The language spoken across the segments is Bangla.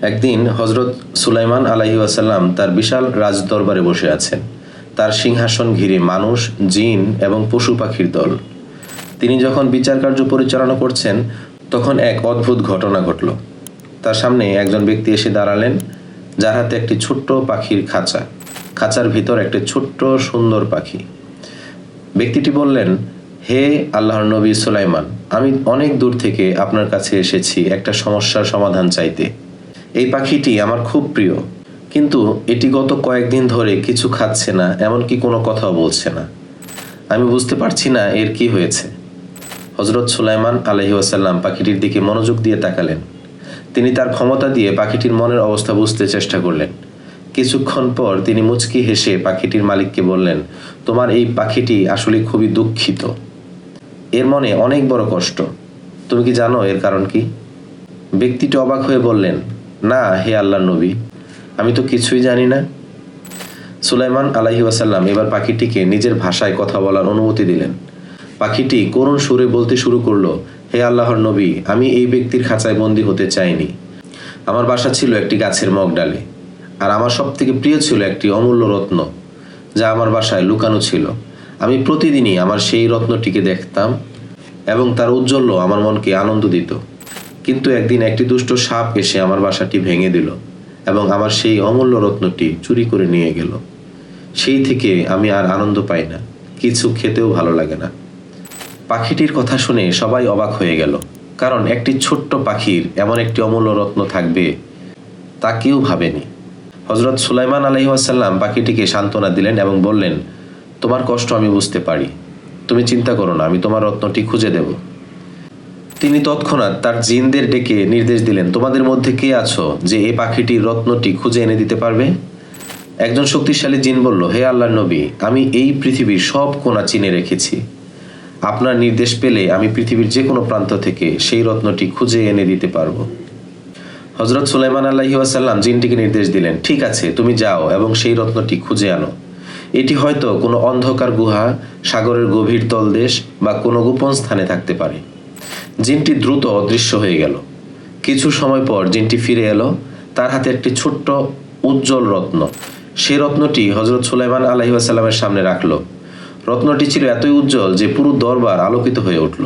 একদিন হজরত সুলাইমান আলাহি আসাল্লাম তার বিশাল রাজদরবারে বসে আছেন। তার সিংহাসন ঘিরে মানুষ, জিন এবং পশু পাখির দল। তিনি যখন বিচার কার্য পরিচালনা করছেন, তখন এক অদ্ভুত ঘটনা ঘটল। তার সামনে একজন ব্যক্তি এসে দাঁড়ালেন, যার হাতে একটি ছোট্ট পাখির খাঁচা। খাঁচার ভিতর একটি ছোট্ট সুন্দর পাখি। ব্যক্তিটি বললেন, হে আল্লাহর নবী সুলাইমান, আমি অনেক দূর থেকে আপনার কাছে এসেছি, একটা সমস্যার সমাধান চাইতে। এই পাখিটি আমার খুব প্রিয়। কিন্তু এটি গত কয়েকদিন ধরে কিছু খাচ্ছে না, এমনকি কোনো কথাও বলছে না। আমি বুঝতে পারছি না এর কি হয়েছে। হজরত সুলাইমান আলহি ওয়াসাল্লাম পাখিটির দিকে মনোযোগ দিয়ে তাকালেন। তিনি তার ক্ষমতা দিয়ে পাখিটির মনের অবস্থা বুঝতে চেষ্টা করলেন। কিছুক্ষণ পর তিনি মুচকি হেসে পাখিটির মালিককে বললেন, তোমার এই পাখিটি আসলে খুবই দুঃখিত। এর মনে অনেক বড় কষ্ট। তুমি কি জানো এর কারণ কি? ব্যক্তিটি অবাক হয়ে বললেন না, হে আল্লাহ নবী, আমি তো কিছুই জানি না। সুলাইমান আলাহি ওয়াসাল্লাম এবার পাখিটিকে নিজের ভাষায় কথা বলার অনুমতি দিলেন। পাখিটি করুণ সুরে বলতে শুরু করল, হে আল্লাহর নবী, আমি এই ব্যক্তির খাঁচায় বন্দি হতে চাইনি। আমার বাসা ছিল একটি গাছের মগ ডালে, আর আমার সব থেকে প্রিয় ছিল একটি অমূল্য রত্ন, যা আমার বাসায় লুকানো ছিল। আমি প্রতিদিনই আমার সেই রত্নটিকে দেখতাম এবং তার উজ্জ্বল্য আমার মনকে আনন্দ দিত। কিন্তু একদিন একটি দুষ্ট সাপ এসে আমার বাসাটি ভেঙে দিল এবং আমার সেই অমূল্য রত্নটি চুরি করে নিয়ে গেল। সেই থেকে আমি আর আনন্দ পাই না, কিছু খেতেও ভালো লাগে না। পাখিটির কথা শুনে সবাই অবাক হয়ে গেল, কারণ একটি ছোট্ট পাখির এমন একটি অমূল্য রত্ন থাকবে তা কেউ ভাবেনি। হজরত সুলাইমান আলহি আসাল্লাম পাখিটিকে সান্ত্বনা দিলেন এবং বললেন, তোমার কষ্ট আমি বুঝতে পারি। তুমি চিন্তা করো না, আমি তোমার রত্নটি খুঁজে দেব। তিনি তৎক্ষণাৎ তার জিনদের ডেকে নির্দেশ দিলেন, তোমাদের মধ্যে কে আছো যে এ পাখিটির রত্নটি খুঁজে এনে দিতে পারবে? একজন শক্তিশালী জিন বলল, হে আল্লাহ নবী, আমি এই পৃথিবীর সব কোনা চিনে রেখেছি। আপনার নির্দেশ পেলে আমি পৃথিবীর যে কোনো প্রান্ত থেকে সেই রত্নটি খুঁজে এনে দিতে পারব। হজরত সুলাইমান আল্লাহি ওয়াসাল্লাম জিনটিকে নির্দেশ দিলেন, ঠিক আছে, তুমি যাও এবং সেই রত্নটি খুঁজে আনো। এটি হয়তো কোনো অন্ধকার গুহা, সাগরের গভীর তলদেশ বা কোনো গোপন স্থানে থাকতে পারে। জিনটি দ্রুত অদৃশ্য হয়ে গেল। কিছু সময় পর জিনটি ফিরে এলো, তার হাতে একটি ছোট্ট উজ্জ্বল রত্ন। সেই রত্নটি হজরত সুলাইমান আলহি আসাল্লামের সামনে রাখল। রত্নটি ছিল এতই উজ্জ্বল যে পুরো দরবার আলোকিত হয়ে উঠল।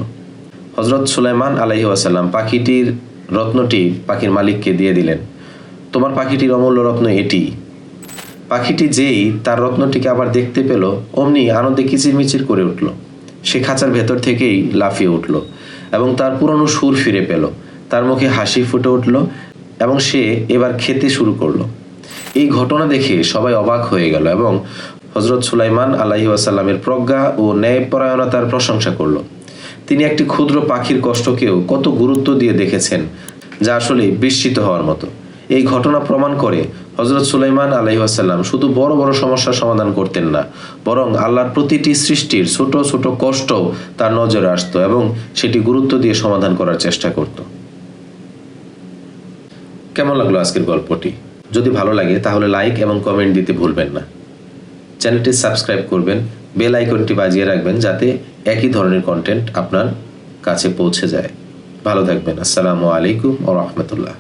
হজরত সুলাইমান আলহি আসাল্লাম পাখিটির রত্নটি পাখির মালিককে দিয়ে দিলেন। তোমার পাখিটির অমূল্য রত্ন এটি। পাখিটি যেই তার রত্নটিকে আবার দেখতে পেল, অমনি আনন্দে কিচিরমিচির করে উঠল। সে খাঁচার ভেতর থেকেই লাফিয়ে উঠল। এবং তার পুরনো সুর ফিরে পেল। তার মুখে হাসি ফুটে উঠল এবং সে এবার খেতে শুরু করল। এই ঘটনা দেখে সবাই অবাক হয়ে গেল এবং হজরত সুলাইমান আলাহি আসাল্লামের প্রজ্ঞা ও ন্যায়পরায়ণতার প্রশংসা করল। তিনি একটি ক্ষুদ্র পাখির কষ্টকেও কত গুরুত্ব দিয়ে দেখেছেন, যা আসলে বিস্মিত হওয়ার মতো। এই ঘটনা প্রমাণ করে হজরত সুলাইমান আলহিহাসাল্লাম শুধু বড় বড় সমস্যার সমাধান করতেন না, বরং আল্লাহর প্রতিটি সৃষ্টির ছোট ছোট কষ্টও তার নজরে আসতো এবং সেটি গুরুত্ব দিয়ে সমাধান করার চেষ্টা করত। কেমন লাগল আজকের গল্পটি? যদি ভালো লাগে, তাহলে লাইক এবং কমেন্ট দিতে ভুলবেন না। চ্যানেলটি সাবস্ক্রাইব করবেন, বেল আইকনটি বাজিয়ে রাখবেন যাতে একই ধরনের কন্টেন্ট আপনার কাছে পৌঁছে যায়। ভালো থাকবেন। আসসালামু আলাইকুম ও রহমতুল্লাহ।